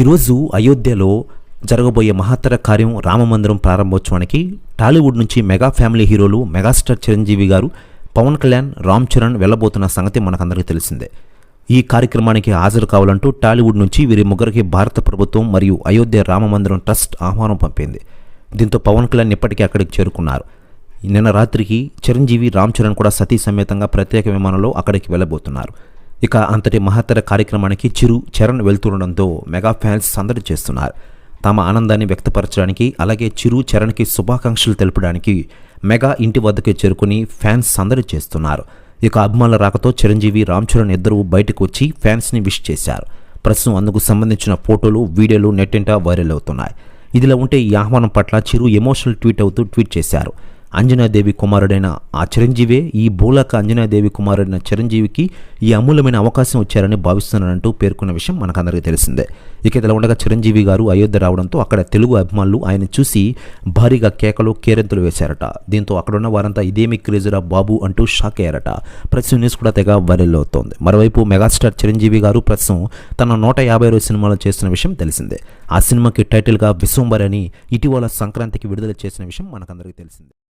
ఈరోజు అయోధ్యలో జరగబోయే మహత్తర కార్యం రామమందిరం ప్రారంభోత్సవానికి టాలీవుడ్ నుంచి mega family heroes megastar Chiranjeevi garu Pawan Kalyan Ram Charan వెళ్ళబోతున్న సంగతి మనకందరికీ తెలిసిందే. ఈ కార్యక్రమానికి హాజరు కావాలంటూ టాలీవుడ్ నుంచి వీరి ముగ్గురికి భారత ప్రభుత్వం మరియు అయోధ్య రామమందిరం ట్రస్ట్ ఆహ్వానం పంపింది. దీంతో పవన్ కళ్యాణ్ ఇప్పటికీ అక్కడికి చేరుకున్నారు. నిన్న రాత్రికి చిరంజీవి రామ్ చరణ్ కూడా సతీ సమేతంగా ప్రత్యేక విమానంలో అక్కడికి వెళ్ళబోతున్నారు. ఇక అంతటి మహత్తర కార్యక్రమానికి చిరు చరణ్ వెళ్తుండడంతో మెగా ఫ్యాన్స్ సందడి చేస్తున్నారు. తమ ఆనందాన్ని వ్యక్తపరచడానికి అలాగే చిరు చరణ్కి శుభాకాంక్షలు తెలపడానికి మెగా ఇంటి వద్దకు చేరుకుని ఫ్యాన్స్ సందడి చేస్తున్నారు. ఇక అభిమానుల రాకతో చిరంజీవి రామ్ చరణ్ ఇద్దరు బయటకు వచ్చి ఫ్యాన్స్ని విష్ చేశారు. ప్రస్తుతం అందుకు సంబంధించిన ఫోటోలు వీడియోలు నెట్టింటా వైరల్ అవుతున్నాయి. ఇదిలా ఉంటే ఈ ఆహ్వానం పట్ల చిరు ఎమోషనల్ ట్వీట్ అవుతూ ట్వీట్ చేశారు. అంజనాదేవి కుమారుడైన ఆ చిరంజీవే ఈ భూలక అంజనాదేవి కుమారుడైన చిరంజీవికి ఈ అమూల్యమైన అవకాశం వచ్చారని భావిస్తున్నానంటూ పేర్కొన్న విషయం మనకందరికీ తెలిసిందే. ఇక ఉండగా చిరంజీవి గారు అయోధ్య రావడంతో అక్కడ తెలుగు అభిమానులు ఆయన చూసి భారీగా కేకలు కేరింతలు వేశారట. దీంతో అక్కడున్న వారంతా ఇదేమి క్రేజురా బాబు అంటూ షాక్ అయ్యారట. ప్రస్తుతం న్యూస్ కూడా తెగ వైరల్ అవుతోంది. మరోవైపు మెగాస్టార్ చిరంజీవి గారు ప్రస్తుతం తన నూట యాభై రోజు సినిమాలు చేస్తున్న విషయం తెలిసిందే. ఆ సినిమాకి టైటిల్గా విశ్వంబర్ అని ఇటీవల సంక్రాంతికి విడుదల చేసిన విషయం మనకందరికీ తెలిసిందే.